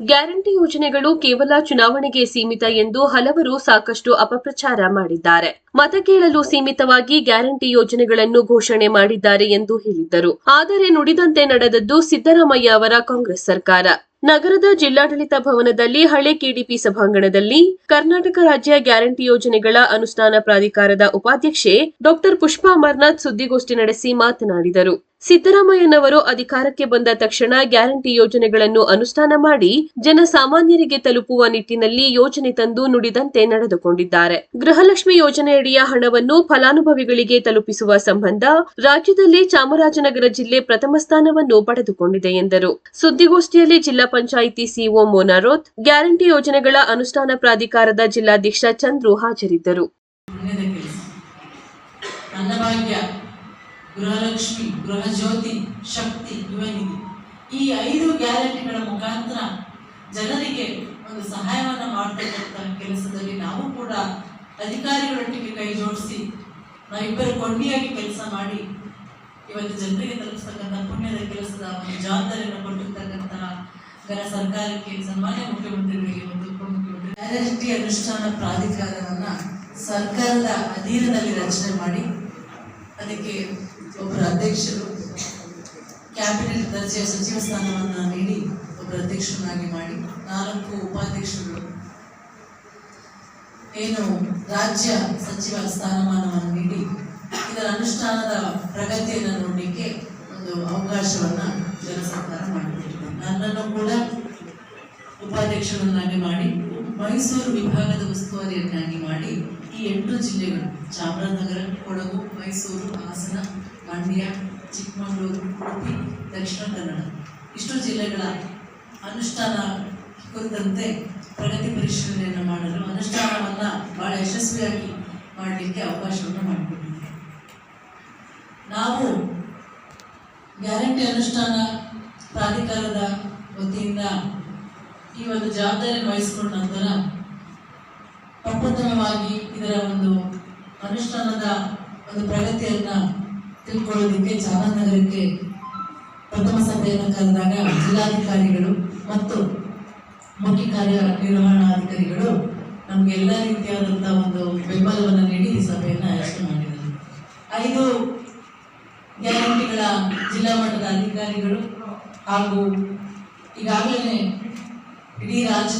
Guarantee ಯೋಜನೆಗಳು ಕೇವಲ ಚುನಾವಣೆಗೆ ಸೀಮಿತ ಎಂದು ಹಲವರು ಸಾಕಷ್ಟು ಅಪಪ್ರಚಾರ ಮಾಡಿದ್ದಾರೆ. ಮತ ಕೇಳಲು ಸೀಮಿತವಾಗಿ ಗ್ಯಾರಂಟಿ ಯೋಜನೆಗಳನ್ನು ಘೋಷಣೆ ಮಾಡಿದ್ದಾರೆ ಎಂದು ಹೇಳಿದ್ದರು. ಆದರೆ ನುಡಿದಂತೆ ನಡೆದದ್ದು ಸಿದ್ದರಾಮಯ್ಯ ಅವರ ಕಾಂಗ್ರೆಸ್ ಸರ್ಕಾರ. ನಗರದ ಜಿಲ್ಲಾಡಳಿತ ಭವನದಲ್ಲಿ ಹಳೆ ಕೆಡಿಪಿ ಸಭಾಂಗಣದಲ್ಲಿ ಕರ್ನಾಟಕ ರಾಜ್ಯ ಗ್ಯಾರಂಟಿ ಯೋಜನೆಗಳ ಅನುಷ್ಠಾನ ಪ್ರಾಧಿಕಾರದ ಉಪಾಧ್ಯಕ್ಷೆ ಡಾಕ್ಟರ್ ಪುಷ್ಪಾ ಅಮರ್ನಾಥ್ ಸುದ್ದಿಗೋಷ್ಠಿ ನಡೆಸಿ ಮಾತನಾಡಿದರು. ಸಿದ್ದರಾಮಯ್ಯನವರು ಅಧಿಕಾರಕ್ಕೆ ಬಂದ ತಕ್ಷಣ ಗ್ಯಾರಂಟಿ ಯೋಜನೆಗಳನ್ನು ಅನುಷ್ಠಾನ ಮಾಡಿ ಜನಸಾಮಾನ್ಯರಿಗೆ ತಲುಪುವ ನಿಟ್ಟಿನಲ್ಲಿ ಯೋಜನೆ ತಂದು ನುಡಿದಂತೆ ನಡೆದುಕೊಂಡಿದ್ದಾರೆ. ಗೃಹಲಕ್ಷ್ಮಿ ಯೋಜನೆಯಡಿಯ ಹಣವನ್ನು ಫಲಾನುಭವಿಗಳಿಗೆ ತಲುಪಿಸುವ ಸಂಬಂಧ ರಾಜ್ಯದಲ್ಲಿ ಚಾಮರಾಜನಗರ ಜಿಲ್ಲೆ ಪ್ರಥಮ ಸ್ಥಾನವನ್ನು ಪಡೆದುಕೊಂಡಿದೆ ಎಂದರು. ಸುದ್ದಿಗೋಷ್ಠಿಯಲ್ಲಿ ಜಿಲ್ಲಾ ಪಂಚಾಯಿತಿ ಸಿಒ ಮೋನಾರೋತ್, ಗ್ಯಾರಂಟಿ ಯೋಜನೆಗಳ ಅನುಷ್ಠಾನ ಪ್ರಾಧಿಕಾರದ ಜಿಲ್ಲಾಧ್ಯಕ್ಷ ಚಂದ್ರು ಹಾಜರಿದ್ದರು. ಪುಣ್ಯದ ಗೃಹ ಜ್ಯೋತಿ ಗೃಹಲಕ್ಷ್ಮಿ ಶಕ್ತಿ ಯುವನಿಧಿ ಈ ಐದು ಗ್ಯಾರಂಟಿಗಳ ಮುಖಾಂತರ ಜನರಿಗೆ ಒಂದು ಸಹಾಯವನ್ನು ಮಾಡ್ತಕ್ಕಂಥ ಕೆಲಸದಲ್ಲಿ ನಾವು ಕೂಡ ಅಧಿಕಾರಿಗಳೊಟ್ಟಿಗೆ ಕೈ ಜೋಡಿಸಿ ನಾವಿಬ್ಬರು ಕೊಂಡಿಯಾಗಿ ಕೆಲಸ ಮಾಡಿ ಇವತ್ತು ಜನರಿಗೆ ತಲುಪಿಸ್ತಕ್ಕಂಥ ಪುಣ್ಯದ ಕೆಲಸದ ಒಂದು ಜವಾಬ್ದಾರಿಯನ್ನು ಕೊಟ್ಟಿರ್ತಕ್ಕಂತಹ ಗರ ಸರ್ಕಾರಕ್ಕೆ ಸನ್ಮಾನ್ಯ ಮುಖ್ಯಮಂತ್ರಿಗಳಿಗೆ ಒಂದು ಉಪಮುಖ್ಯಮಂತ್ರಿ ಗ್ಯಾರಂಟಿ ಅನುಷ್ಠಾನ ಪ್ರಾಧಿಕಾರವನ್ನು ಸರ್ಕಾರದ ಅಧೀನದಲ್ಲಿ ರಚನೆ ಮಾಡಿ ಅದಕ್ಕೆ ಒಬ್ಬರು ಅಧ್ಯಕ್ಷರು ಕ್ಯಾಬಿನೆಟ್ ದರ್ಜೆಯ ಸಚಿವ ಸ್ಥಾನವನ್ನು ನೀಡಿ ಒಬ್ಬರ ಅಧ್ಯಕ್ಷರನ್ನಾಗಿ ಮಾಡಿ ನಾಲ್ಕು ಉಪಾಧ್ಯಕ್ಷರು. ಏನು ರಾಜ್ಯ ಸಚಿವ ಸ್ಥಾನಮಾನವನ್ನು ನೀಡಿ ಇದರ ಅನುಷ್ಠಾನದ ಪ್ರಗತಿಯನ್ನು ನೋಡಲಿಕ್ಕೆ ಒಂದು ಅವಕಾಶವನ್ನು ಜನ ಸರ್ಕಾರ ಮಾಡಿಕೊಟ್ಟಿದೆ. ನನ್ನನ್ನು ಕೂಡ ಉಪಾಧ್ಯಕ್ಷರನ್ನಾಗಿ ಮಾಡಿ ಮೈಸೂರು ವಿಭಾಗದ ಉಸ್ತುವಾರಿಯನ್ನಾಗಿ ಮಾಡಿ ಈ ಎಂಟು ಜಿಲ್ಲೆಗಳು ಚಾಮರಾಜನಗರ, ಕೊಡಗು ಮೈಸೂರು, ಹಾಸನ, ಮಂಡ್ಯ, ಚಿಕ್ಕಮಗಳೂರು, ಉಡುಪಿ, ದಕ್ಷಿಣ ಕನ್ನಡ. ಇಷ್ಟು ಜಿಲ್ಲೆಗಳ ಅನುಷ್ಠಾನ ಕುರಿತಂತೆ ಪ್ರಗತಿ ಪರಿಶೀಲನೆಯನ್ನು ಮಾಡಲು ಅನುಷ್ಠಾನವನ್ನು ಬಹಳ ಯಶಸ್ವಿಯಾಗಿ ಮಾಡಲಿಕ್ಕೆ ಅವಕಾಶವನ್ನು ಮಾಡಿಕೊಟ್ಟಿದೆ ನಾವು ಗ್ಯಾರಂಟಿ ಅನುಷ್ಠಾನ ಪ್ರಾಧಿಕಾರದ ವತಿಯಿಂದ ಈ ಒಂದು ಜವಾಬ್ದಾರಿಯನ್ನು ವಹಿಸಿಕೊಂಡ ನಂತರ, ಪ್ರಪ್ರಥಮವಾಗಿ ಇದರ ಒಂದು ಅನುಷ್ಠಾನದ ಒಂದು ಪ್ರಗತಿಯನ್ನ ತಿಳ್ಕೊಳ್ಳೋದಕ್ಕೆ ಚಾಮರಾಜನಗರಕ್ಕೆ ಪ್ರಥಮ ಸಭೆಯನ್ನು ಕರೆದಾಗ ಜಿಲ್ಲಾಧಿಕಾರಿಗಳು ಮತ್ತು ಮುಖ್ಯ ಕಾರ್ಯನಿರ್ವಹಣಾಧಿಕಾರಿಗಳು ನಮ್ಗೆ ಎಲ್ಲ ರೀತಿಯಾದಂತಹ ಒಂದು ಬೆಂಬಲವನ್ನು ನೀಡಿ ಈ ಸಭೆಯನ್ನು ಆಯೋಜನೆ ಮಾಡಿದರು. ಐದು ಗ್ಯಾರಂಟಿಗಳ ಜಿಲ್ಲಾ ಮಟ್ಟದ ಅಧಿಕಾರಿಗಳು ಹಾಗೂ ಈಗಾಗಲೇ ಇಡೀ ರಾಜ್ಯ